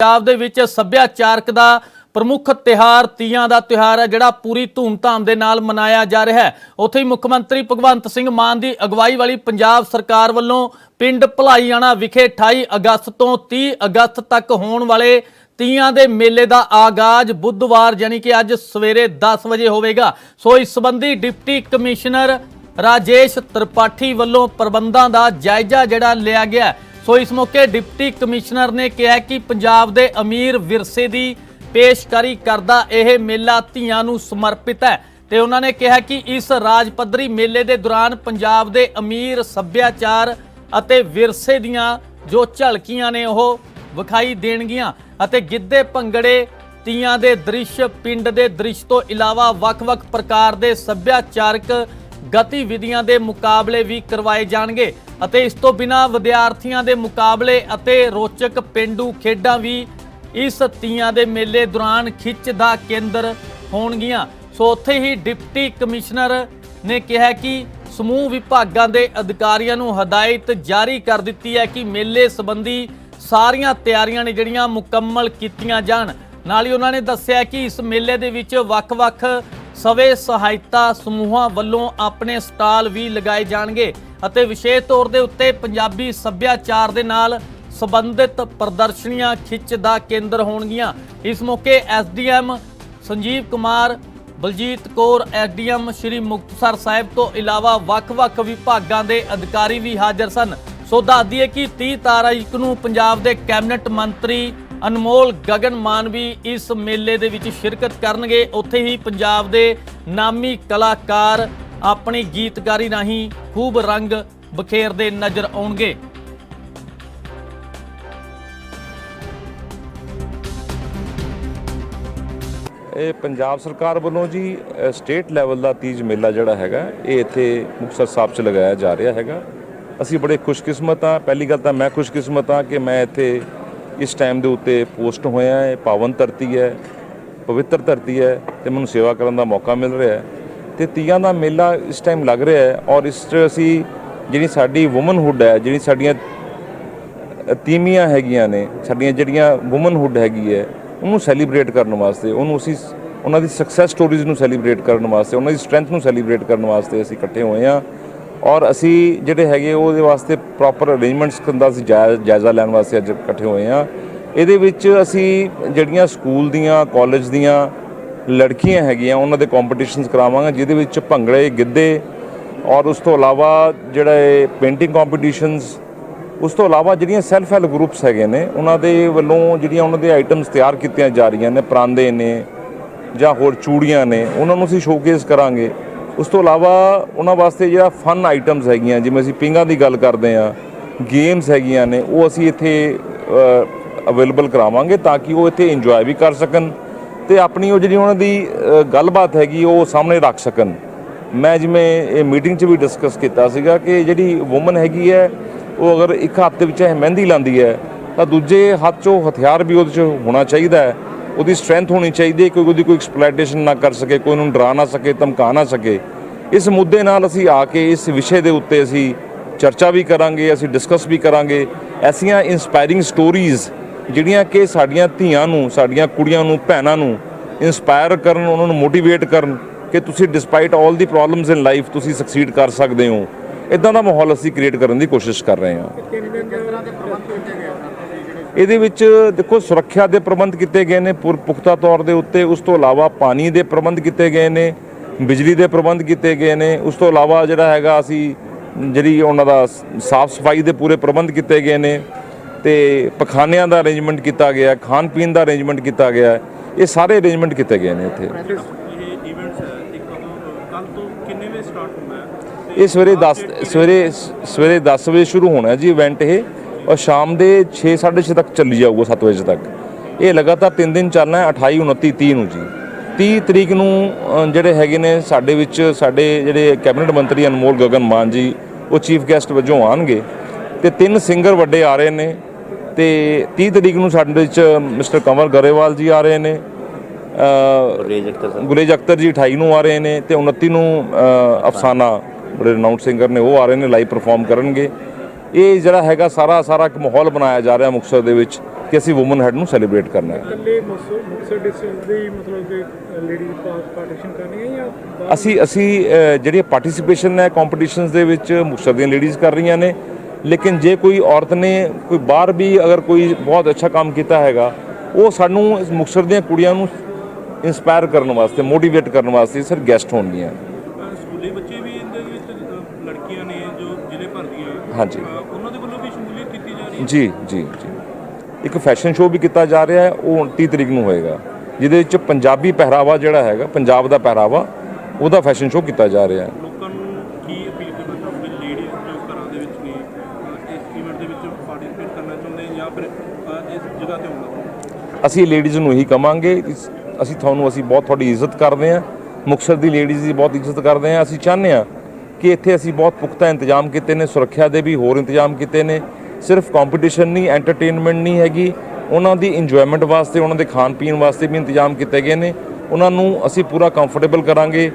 ਪੰਜਾਬ ਦੇ ਵਿੱਚ ਸੱਭਿਆਚਾਰਕ ਦਾ ਪ੍ਰਮੁੱਖ ਤਿਹਾਰ ਤੀਆਂ ਦਾ ਤਿਹਾਰ ਹੈ, ਜਿਹੜਾ ਪੂਰੀ ਧੂਮਧਾਮ ਦੇ ਨਾਲ ਮਨਾਇਆ ਜਾ ਰਿਹਾ ਹੈ। ਉੱਥੇ ਹੀ ਮੁੱਖ ਮੰਤਰੀ ਭਗਵੰਤ ਸਿੰਘ ਮਾਨ ਦੀ ਅਗਵਾਈ ਵਾਲੀ ਪੰਜਾਬ ਸਰਕਾਰ ਵੱਲੋਂ ਪਿੰਡ ਭਲਾਈਆਣਾ ਵਿਖੇ 28 ਅਗਸਤ ਤੋਂ 30 ਅਗਸਤ ਤੱਕ ਹੋਣ ਵਾਲੇ ਤੀਆਂ ਦੇ ਮੇਲੇ ਦਾ ਆਗਾਜ਼ ਬੁੱਧਵਾਰ ਯਾਨੀ ਕਿ ਅੱਜ ਸਵੇਰੇ 10 ਵਜੇ ਹੋਵੇਗਾ। ਸੋ ਇਸ ਸੰਬੰਧੀ ਡਿਪਟੀ ਕਮਿਸ਼ਨਰ ਰਾਜੇਸ਼ ਤ੍ਰਿਪਾਠੀ ਵੱਲੋਂ ਪ੍ਰਬੰਧਾਂ ਦਾ ਜਾਇਜ਼ਾ ਜਿਹੜਾ ਲਿਆ ਗਿਆ ਸੋ ਇਸ ਮੌਕੇ ਡਿਪਟੀ ਕਮਿਸ਼ਨਰ ਨੇ ਕਿਹਾ ਕਿ ਪੰਜਾਬ ਦੇ ਅਮੀਰ ਵਿਰਸੇ ਦੀ ਪੇਸ਼ਕਾਰੀ ਕਰਦਾ ਇਹ ਮੇਲਾ ਧੀਆਂ ਨੂੰ ਸਮਰਪਿਤ ਹੈ ਤੇ ਉਹਨਾਂ ਨੇ ਕਿਹਾ ਕਿ ਇਸ ਰਾਜ ਪੱਧਰੀ ਮੇਲੇ ਦੇ ਦੌਰਾਨ ਪੰਜਾਬ ਦੇ ਅਮੀਰ ਸੱਭਿਆਚਾਰ ਅਤੇ ਵਿਰਸੇ ਦੀਆਂ ਜੋ ਝਲਕੀਆਂ ਨੇ ਉਹ ਵਿਖਾਈ ਦੇਣਗੀਆਂ ਅਤੇ ਗਿੱਧੇ ਭੰਗੜੇ ਤੀਆਂ ਦੇ ਦ੍ਰਿਸ਼, ਪਿੰਡ ਦੇ ਦ੍ਰਿਸ਼ ਤੋਂ ਇਲਾਵਾ ਵੱਖ-ਵੱਖ ਪ੍ਰਕਾਰ ਦੇ ਸੱਭਿਆਚਾਰਕ ਗਤੀਵਿਧੀਆਂ ਦੇ ਮੁਕਾਬਲੇ ਵੀ ਕਰਵਾਏ ਜਾਣਗੇ ਅਤੇ ਇਸ ਤੋਂ ਬਿਨਾ ਵਿਦਿਆਰਥੀਆਂ ਦੇ ਮੁਕਾਬਲੇ ਅਤੇ ਰੋਚਕ ਪਿੰਡੂ ਖੇਡਾਂ ਵੀ ਇਸ ਤੀਆਂ ਦੇ ਮੇਲੇ ਦੌਰਾਨ ਖਿੱਚ ਦਾ ਕੇਂਦਰ ਹੋਣਗੀਆਂ। ਸੋ ਉੱਥੇ ਹੀ ਡਿਪਟੀ ਕਮਿਸ਼ਨਰ ਨੇ ਕਿਹਾ ਕਿ ਸਮੂਹ ਵਿਭਾਗਾਂ ਦੇ ਅਧਿਕਾਰੀਆਂ ਨੂੰ ਹਦਾਇਤ ਜਾਰੀ ਕਰ ਦਿੱਤੀ ਹੈ ਕਿ ਮੇਲੇ ਸੰਬੰਧੀ ਸਾਰੀਆਂ ਤਿਆਰੀਆਂ ਨੇ ਜਿਹੜੀਆਂ ਮੁਕੰਮਲ ਕੀਤੀਆਂ ਜਾਣ। ਨਾਲ ਹੀ ਉਹਨਾਂ ਨੇ ਦੱਸਿਆ ਕਿ ਇਸ ਮੇਲੇ ਦੇ ਵਿੱਚ ਵੱਖ-ਵੱਖ ਸਵੇ ਸਹਾਇਤਾ ਸਮੂਹਾਂ ਵੱਲੋਂ ਆਪਣੇ ਸਟਾਲ ਵੀ ਲਗਾਏ ਜਾਣਗੇ ਅਤੇ ਵਿਸ਼ੇਸ਼ ਤੌਰ ਦੇ ਉੱਤੇ ਪੰਜਾਬੀ ਸੱਭਿਆਚਾਰ ਦੇ ਨਾਲ ਸੰਬੰਧਿਤ ਪ੍ਰਦਰਸ਼ਨੀਆਂ ਖਿੱਚ ਦਾ ਕੇਂਦਰ ਹੋਣਗੀਆਂ। ਇਸ ਮੌਕੇ ਐਸਡੀਐਮ ਸੰਜੀਵ ਕੁਮਾਰ, ਬਲਜੀਤ ਕੌਰ, ਐਸਡੀਐਮ ਸ਼੍ਰੀ ਮੁਕਤਸਰ ਸਾਹਿਬ ਤੋਂ ਇਲਾਵਾ ਵੱਖ-ਵੱਖ ਵਿਭਾਗਾਂ ਦੇ ਅਧਿਕਾਰੀ ਵੀ ਹਾਜ਼ਰ ਸਨ। ਸੋ ਦੱਸਦੀਏ ਕਿ 30 ਤਾਰੀਖ ਨੂੰ ਪੰਜਾਬ ਦੇ ਕੈਬਨਿਟ ਮੰਤਰੀ ਅਨਮੋਲ ਗਗਨ ਮਾਨ ਵੀ ਇਸ ਮੇਲੇ ਦੇ ਵਿੱਚ ਸ਼ਿਰਕਤ ਕਰਨਗੇ। ਉੱਥੇ ਹੀ ਪੰਜਾਬ ਦੇ ਨਾਮੀ ਕਲਾਕਾਰ ਆਪਣੀ ਗੀਤਕਾਰੀ ਰਾਹੀਂ ਖੂਬ ਰੰਗ ਬਖੇਰਦੇ ਨਜ਼ਰ ਆਉਣਗੇ। ਇਹ ਪੰਜਾਬ ਸਰਕਾਰ ਵੱਲੋਂ ਜੀ ਸਟੇਟ ਲੈਵਲ ਦਾ ਤੀਜ ਮੇਲਾ ਜਿਹੜਾ ਹੈਗਾ, ਇਹ ਇੱਥੇ ਮੁਕਤਸਰ ਸਾਹਿਬ 'ਚ ਲਗਾਇਆ ਜਾ ਰਿਹਾ ਹੈਗਾ। ਅਸੀਂ ਬੜੇ ਖੁਸ਼ਕਿਸਮਤ ਆ ਪਹਿਲੀ ਗੱਲ ਤਾਂ ਮੈਂ ਖੁਸ਼ਕਿਸਮਤ ਆ ਕਿ ਮੈਂ ਇੱਥੇ ਇਸ ਟਾਈਮ ਦੇ ਉੱਤੇ ਪੋਸਟ ਹੋਇਆ ਹੈ, ਪਾਵਨ ਧਰਤੀ ਹੈ, ਪਵਿੱਤਰ ਧਰਤੀ ਹੈ ਤੇ ਮੈਨੂੰ ਸੇਵਾ ਕਰਨ ਦਾ ਮੌਕਾ ਮਿਲ ਰਿਹਾ ਹੈ। ਤੇ ਤੀਆਂ ਦਾ ਮੇਲਾ ਇਸ ਟਾਈਮ ਲੱਗ ਰਿਹਾ ਹੈ ਔਰ ਇਸ 'ਚ ਅਸੀਂ ਜਿਹੜੀ ਸਾਡੀ ਔਮਨਹੁੱਡ ਹੈ, ਜਿਹੜੀ ਸਾਡੀਆਂ ਤੀਮੀਆਂ ਹੈਗੀਆਂ ਨੇ, ਸਾਡੀਆਂ ਜਿਹੜੀਆਂ ਔਮਨਹੁੱਡ ਹੈਗੀ ਹੈ, ਉਹਨੂੰ ਸੈਲੀਬ੍ਰੇਟ ਕਰਨ ਵਾਸਤੇ, ਉਹਨੂੰ ਅਸੀਂ ਉਹਨਾਂ ਦੀ ਸਕਸੈਸ ਸਟੋਰੀਜ਼ ਨੂੰ ਸੈਲੀਬ੍ਰੇਟ ਕਰਨ ਵਾਸਤੇ, ਉਹਨਾਂ ਦੀ ਸਟਰੈਂਥ ਨੂੰ ਸੈਲੀਬ੍ਰੇਟ ਕਰਨ ਵਾਸਤੇ ਅਸੀਂ ਇਕੱਠੇ ਹੋਏ ਹਾਂ। ਔਰ ਅਸੀਂ ਜਿਹੜੇ ਹੈਗੇ ਉਹਦੇ ਵਾਸਤੇ ਪ੍ਰੋਪਰ ਅਰੇਂਜਮੈਂਟਸ ਦਾ ਅਸੀਂ ਜਾਇ- ਜਾਇਜ਼ਾ ਲੈਣ ਵਾਸਤੇ ਅੱਜ ਇਕੱਠੇ ਹੋਏ ਹਾਂ। ਇਹਦੇ ਵਿੱਚ ਅਸੀਂ ਜਿਹੜੀਆਂ ਸਕੂਲ ਦੀਆਂ ਕਾਲਜ ਦੀਆਂ ਲੜਕੀਆਂ ਹੈਗੀਆਂ, ਉਹਨਾਂ ਦੇ ਕੰਪੀਟੀਸ਼ਨਸ ਕਰਾਵਾਂਗੇ, ਜਿਹਦੇ ਵਿੱਚ ਭੰਗੜੇ, ਗਿੱਧੇ ਔਰ ਉਸ ਤੋਂ ਇਲਾਵਾ ਜਿਹੜਾ ਇਹ ਪੇਂਟਿੰਗ ਕੰਪੀਟੀਸ਼ਨਸ ਉਸ ਤੋਂ ਇਲਾਵਾ ਜਿਹੜੀਆਂ ਸੈਲਫ ਹੈਲਪ ਗਰੁੱਪਸ ਹੈਗੇ ਨੇ, ਉਹਨਾਂ ਦੇ ਵੱਲੋਂ ਜਿਹੜੀਆਂ ਉਹਨਾਂ ਦੇ ਆਈਟਮਸ ਤਿਆਰ ਕੀਤੀਆਂ ਜਾ ਰਹੀਆਂ ਨੇ, ਪਰਾਂਦੇ ਨੇ ਜਾਂ ਹੋਰ ਚੂੜੀਆਂ ਨੇ, ਉਹਨਾਂ ਨੂੰ ਅਸੀਂ ਸ਼ੋਕੇਸ ਕਰਾਂਗੇ। ਉਸ ਤੋਂ ਇਲਾਵਾ ਉਹਨਾਂ ਵਾਸਤੇ ਜਿਹੜਾ ਫਨ ਆਈਟਮਸ ਹੈਗੀਆਂ, ਜਿਵੇਂ ਅਸੀਂ ਪਿੰਗਾਂ ਦੀ ਗੱਲ ਕਰਦੇ ਆ ਗੇਮਸ ਹੈਗੀਆਂ ਨੇ, ਉਹ ਅਸੀਂ ਇੱਥੇ ਅਵੇਲੇਬਲ ਕਰਾਵਾਂਗੇ ਤਾਂ ਕਿ ਉਹ ਇੱਥੇ ਇੰਜੋਏ ਵੀ ਕਰ ਸਕਣ ਤੇ ਆਪਣੀ ਉਹ ਜਿਹੜੀ ਉਹਨਾਂ ਦੀ ਗੱਲਬਾਤ ਹੈਗੀ ਉਹ ਸਾਹਮਣੇ ਰੱਖ ਸਕਣ। ਮੈਂ ਜਿਵੇਂ ਇਹ ਮੀਟਿੰਗ 'ਚ ਵੀ ਡਿਸਕਸ ਕੀਤਾ ਸੀਗਾ ਕਿ ਜਿਹੜੀ ਔਮਨ ਹੈਗੀ ਹੈ, ਉਹ ਅਗਰ ਇੱਕ ਹੱਥ ਦੇ ਵਿੱਚ ਇਹ ਮਹਿੰਦੀ ਲਾਂਦੀ ਹੈ, ਤਾਂ ਦੂਜੇ ਹੱਥ 'ਚੋਂ ਹਥਿਆਰ ਵੀ ਉਹਦੇ 'ਚ ਹੋਣਾ ਚਾਹੀਦਾ ਹੈ। ਉਹਦੀ ਸਟਰੈਂਥ ਹੋਣੀ ਚਾਹੀਦੀ ਹੈ ਕੋਈ ਉਹਦੀ ਕੋਈ ਐਕਸਪਲੋਇਟੇਸ਼ਨ ਨਾ ਕਰ ਸਕੇ, ਕੋਈ ਉਹਨੂੰ ਡਰਾ ਨਾ ਸਕੇ, ਧਮਕਾ ਨਾ ਸਕੇ। ਇਸ ਮੁੱਦੇ ਨਾਲ ਅਸੀਂ ਆ ਕੇ ਇਸ ਵਿਸ਼ੇ ਦੇ ਉੱਤੇ ਅਸੀਂ ਚਰਚਾ ਵੀ ਕਰਾਂਗੇ, ਅਸੀਂ ਡਿਸਕਸ ਵੀ ਕਰਾਂਗੇ। ਐਸੀਆਂ ਇਨਸਪਾਇਰਿੰਗ ਸਟੋਰੀਜ਼ ਜਿਹੜੀਆਂ ਕਿ ਸਾਡੀਆਂ ਧੀਆਂ ਨੂੰ, ਸਾਡੀਆਂ ਕੁੜੀਆਂ ਨੂੰ, ਭੈਣਾਂ ਨੂੰ ਇਨਸਪਾਇਰ ਕਰਨ, ਉਹਨਾਂ ਨੂੰ ਮੋਟੀਵੇਟ ਕਰਨ ਕਿ ਤੁਸੀਂ despite 올 the problems in life ਤੁਸੀਂ ਸਕਸੀਡ ਕਰ ਸਕਦੇ ਹੋ। ਇਦਾਂ ਦਾ ਮਾਹੌਲ ਅਸੀਂ ਕ੍ਰੀਏਟ ਕਰਨ ਦੀ ਕੋਸ਼ਿਸ਼ ਕਰ ਰਹੇ ਹਾਂ। ਇਹਦੇ ਵਿੱਚ ਦੇਖੋ ਸੁਰੱਖਿਆ ਦੇ ਪ੍ਰਬੰਧ ਕੀਤੇ ਗਏ ਨੇ ਪੁਰ ਪੁਖਤਾ ਤੌਰ ਦੇ ਉੱਤੇ ਉਸ ਤੋਂ ਇਲਾਵਾ ਪਾਣੀ ਦੇ ਪ੍ਰਬੰਧ ਕੀਤੇ ਗਏ ਨੇ ਬਿਜਲੀ ਦੇ ਪ੍ਰਬੰਧ ਕੀਤੇ ਗਏ ਨੇ ਉਸ ਤੋਂ ਇਲਾਵਾ ਜਿਹੜਾ ਹੈਗਾ ਅਸੀਂ ਜਿਹੜੀ ਉਹਨਾਂ ਦਾ ਸਾਫ਼ ਸਫ਼ਾਈ ਦੇ ਪੂਰੇ ਪ੍ਰਬੰਧ ਕੀਤੇ ਗਏ ਨੇ ਤੇ ਪਖਾਨਿਆਂ ਦਾ ਅਰੇਂਜਮੈਂਟ ਕੀਤਾ ਗਿਆ ਖਾਣ ਪੀਣ ਦਾ ਅਰੇਂਜਮੈਂਟ ਕੀਤਾ ਗਿਆ। ਇਹ ਸਾਰੇ ਅਰੇਂਜਮੈਂਟ ਕੀਤੇ ਗਏ ਨੇ ਇੱਥੇ। ਇਹ ਸਵੇਰੇ 10 ਸਵੇਰੇ ਸਵੇਰੇ 10 ਵਜੇ ਸ਼ੁਰੂ ਹੋਣਾ ਜੀ ਇਵੈਂਟ ਇਹ। ਔਰ ਸ਼ਾਮ ਦੇ 6 6:30 ਤੱਕ ਚੱਲੀ ਜਾਊਗਾ 7 ਵਜੇ ਤੱਕ। ਇਹ ਲਗਾਤਾਰ 3 ਦਿਨ ਚੱਲਣਾ ਹੈ 28 29 30 ਨੂੰ ਜੀ। 30 ਤਰੀਕ ਨੂੰ ਜਿਹੜੇ ਹੈਗੇ ਨੇ ਸਾਡੇ ਵਿੱਚ ਸਾਡੇ ਜਿਹੜੇ ਕੈਬਨਿਟ ਮੰਤਰੀ ਅਨਮੋਲ ਗਗਨ ਮਾਨ ਜੀ ਉਹ ਚੀਫ ਗੈਸਟ ਵਜੋਂ ਆਣਗੇ ਤੇ ਤਿੰਨ ਸਿੰਗਰ ਵੱਡੇ ਆ ਰਹੇ ਨੇ। ਤੇ 30 ਤਰੀਕ ਨੂੰ ਸਾਡੇ ਵਿੱਚ ਮਿਸਟਰ ਕੰਵਰ ਗਰੇਵਾਲ ਜੀ ਆ ਰਹੇ ਨੇ। ਗੁਰੇਜ ਅਖਤਰ ਜੀ 28 ਨੂੰ ਆ ਰਹੇ ਨੇ ਤੇ 29 ਨੂੰ ਅਫਸਾਨਾ ਬੜੇ ਰਿਨਾਊਂਡ ਸਿੰਗਰ ਨੇ ਉਹ ਆ ਰਹੇ ਨੇ ਲਾਈਵ ਪਰਫਾਰਮ ਕਰਨਗੇ। ਇਹ ਜਿਹੜਾ ਹੈਗਾ ਸਾਰਾ ਸਾਰਾ ਇੱਕ ਮਾਹੌਲ ਬਣਾਇਆ ਜਾ ਰਿਹਾ ਮੁਕਤਸਰ ਦੇ ਵਿੱਚ ਕਿ ਅਸੀਂ ਔਮਨ ਹੈਡ ਨੂੰ ਸੈਲੀਬ੍ਰੇਟ ਕਰਨਾ ਹੈ ਇਕੱਲੇ ਮੁਕਤਸਰ ਡਿਸਟ੍ਰਿਕਟ ਦੇ ਮਤਲਬ ਕਿ ਲੇਡੀ ਪਾਰਟੀਸ਼ਨ ਕਰਨੀ ਹੈ ਜਾਂ ਬਾਹਰ? ਅਸੀਂ ਅਸੀਂ ਜਿਹੜੀ ਪਾਰਟਿਸਿਪੇਸ਼ਨ ਹੈ ਕੰਪੀਟੀਸ਼ਨਸ ਦੇ ਵਿੱਚ ਮੁਕਤਸਰ ਦੀਆਂ ਲੇਡੀਜ਼ ਕਰ ਰਹੀਆਂ ਨੇ ਲੇਕਿਨ ਜੇ ਕੋਈ ਔਰਤ ਨੇ ਕੋਈ ਬਾਹਰ ਵੀ ਅਗਰ ਕੋਈ ਬਹੁਤ ਅੱਛਾ ਕੰਮ ਕੀਤਾ ਹੈਗਾ ਉਹ ਸਾਨੂੰ ਇਸ ਮੁਕਤਸਰ ਦੀਆਂ ਕੁੜੀਆਂ ਨੂੰ ਇਨਸਪਾਇਰ ਕਰਨ ਵਾਸਤੇ ਮੋਟੀਵੇਟ ਕਰਨ ਵਾਸਤੇ ਸਰ ਗੈਸਟ ਹੋਣਗੀਆਂ ਸਕੂਲੀ ਬੱਚੇ ਵੀ ਇਹਦੇ ਵਿੱਚ ਲੜਕੀਆਂ ਨੇ ਜੋ ਜ਼ਿਲ੍ਹੇ ਭਰ ਦੀਆਂ ਹਾਂਜੀ। ਅ, ਉਹਨਾਂ ਦੇ ਵੱਲੋਂ ਵੀ ਸ਼ਮੂਲੀਅਤ ਕੀਤੀ ਜਾ ਹੈ ਜੀ ਜੀ। ਇੱਕ ਫੈਸ਼ਨ ਸ਼ੋਅ ਵੀ ਕੀਤਾ ਜਾ ਰਿਹਾ ਹੈ ਉਹ 29 ਤਰੀਕ ਨੂੰ ਹੋਏਗਾ। ਜਿਹਦੇ ਵਿੱਚ ਪੰਜਾਬੀ ਪਹਿਰਾਵਾ ਜਿਹੜਾ ਹੈਗਾ ਪੰਜਾਬ ਦਾ ਪਹਿਰਾਵਾ ਉਹਦਾ ਫੈਸ਼ਨ ਸ਼ੋਅ ਕੀਤਾ ਜਾ ਰਿਹਾ ਹੈ। ਲੋਕਾਂ ਨੂੰ ਕੀ ਅਪੀਲ ਕਰਨਾ ਚਾਹੋਗੇ? ਲੇਡੀਜ਼ ਜੋ ਘਰਾਂ ਦੇ ਵਿੱਚ ਨੇ ਅ, ਇਸ ਇਵੈਂਟ ਦੇ ਵਿੱਚ ਪਾਰਟਿਸਿਪੇਟ ਕਰਨਾ ਚਾਹੁੰਦੇ ਜਾਂ ਫਿਰ ਅ, ਇਸ ਜਗ੍ਹਾ ਤੇ ਆਉਣਾ ਅਸੀਂ ਲੇਡੀਜ਼ ਨੂੰ ਇਹੀ ਕਵਾਂਗੇ ਇਸ- ਅਸੀਂ ਤੁਹਾਨੂੰ ਅਸੀਂ ਬਹੁਤ ਤੁਹਾਡੀ ਇੱਜ਼ਤ ਕਰਦੇ ਹਾਂ। ਮੁਕਤਸਰ ਦੀ ਲੇਡੀਜ਼ ਦੀ ਬਹੁਤ ਇੱਜ਼ਤ ਕਰਦੇ ਹਾਂ। ਅਸੀਂ ਚਾਹੁੰਦੇ ਹਾਂ ਕਿ ਇੱਥੇ ਅਸੀਂ ਬਹੁਤ ਪੁਖਤਾ ਇੰਤਜ਼ਾਮ ਕੀਤੇ ਨੇ ਸੁਰੱਖਿਆ ਦੇ ਵੀ ਹੋਰ ਇੰਤਜ਼ਾਮ ਕੀਤੇ ਨੇ। ਸਿਰਫ ਕੰਪੀਟੀਸ਼ਨ ਨਹੀਂ ਐਂਟਰਟੇਨਮੈਂਟ ਨਹੀਂ ਹੈਗੀ। ਉਹਨਾਂ ਦੀ ਇੰਜੋਇਮੈਂਟ ਵਾਸਤੇ, ਉਹਨਾਂ ਦੇ ਖਾਣ ਪੀਣ ਵਾਸਤੇ ਵੀ ਇੰਤਜ਼ਾਮ ਕੀਤੇ ਗਏ ਨੇ। ਉਹਨਾਂ ਨੂੰ ਅਸੀਂ ਪੂਰਾ ਕੰਫਰਟੇਬਲ ਕਰਾਂਗੇ।